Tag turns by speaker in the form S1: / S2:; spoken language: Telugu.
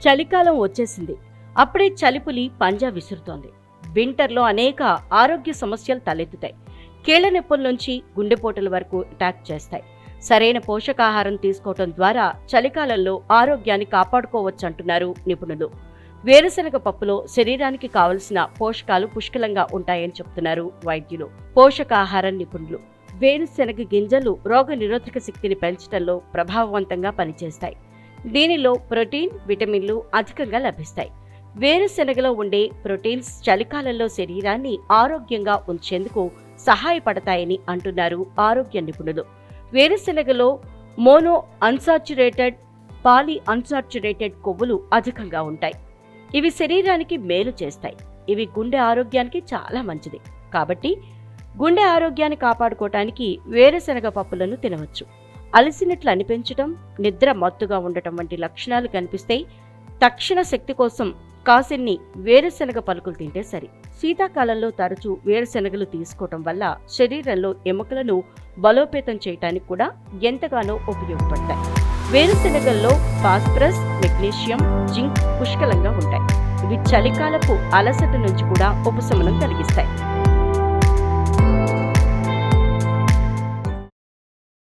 S1: చలికాలం వచ్చేసింది. అప్పుడే చలిపులి పంజా విసురుతోంది. వింటర్లో అనేక ఆరోగ్య సమస్యలు తలెత్తుతాయి. కీళ్ళ నొప్పుల నుంచి గుండెపోటుల వరకు అటాక్ చేస్తాయి. సరైన పోషకాహారం తీసుకోవటం ద్వారా చలికాలంలో ఆరోగ్యాన్ని కాపాడుకోవచ్చంటున్నారు నిపుణులు. వేరుశనగ పప్పులో శరీరానికి కావలసిన పోషకాలు పుష్కలంగా ఉంటాయని చెప్తున్నారు వైద్యులు. పోషకాహార నిపుణులు. వేరుశెనగ గింజలు రోగ నిరోధక శక్తిని పెంచడంలో ప్రభావవంతంగా పనిచేస్తాయి. దీనిలో ప్రోటీన్ విటమిన్లు అధికంగా లభిస్తాయి. వేరుశెనగలో ఉండే ప్రోటీన్స్ చలికాలంలో శరీరాన్ని ఆరోగ్యంగా ఉంచేందుకు సహాయపడతాయని అంటున్నారు ఆరోగ్య నిపుణులు. వేరుశెనగలో మోనో అన్సాచురేటెడ్ పాలీ అన్సాచురేటెడ్ కొవ్వులు అధికంగా ఉంటాయి. ఇవి శరీరానికి మేలు చేస్తాయి. ఇవి గుండె ఆరోగ్యానికి చాలా మంచిది. కాబట్టి గుండె ఆరోగ్యాన్ని కాపాడుకోవటానికి వేరుశెనగ పప్పులను తినవచ్చు. అలసినట్లు అనిపించటం నిద్ర మత్తుగా ఉండటం వంటి లక్షణాలు కనిపిస్తే తక్షణ శక్తి కోసం కాసిన్ని వేరుశనగ పలుకులు తింటే సరి. శీతాకాలంలో తరచూ వేరుశనగలు తీసుకోవటం వల్ల శరీరంలో ఎముకలను బలోపేతం చేయటానికి కూడా ఎంతగానో ఉపయోగపడతాయి. వేరుశనగల్లో ఫాస్ఫరస్ మెగ్నీషియం జింక్ పుష్కలంగా ఉంటాయి. ఇవి చలికాలపు అలసట నుంచి కూడా ఉపశమనం కలిగిస్తాయి.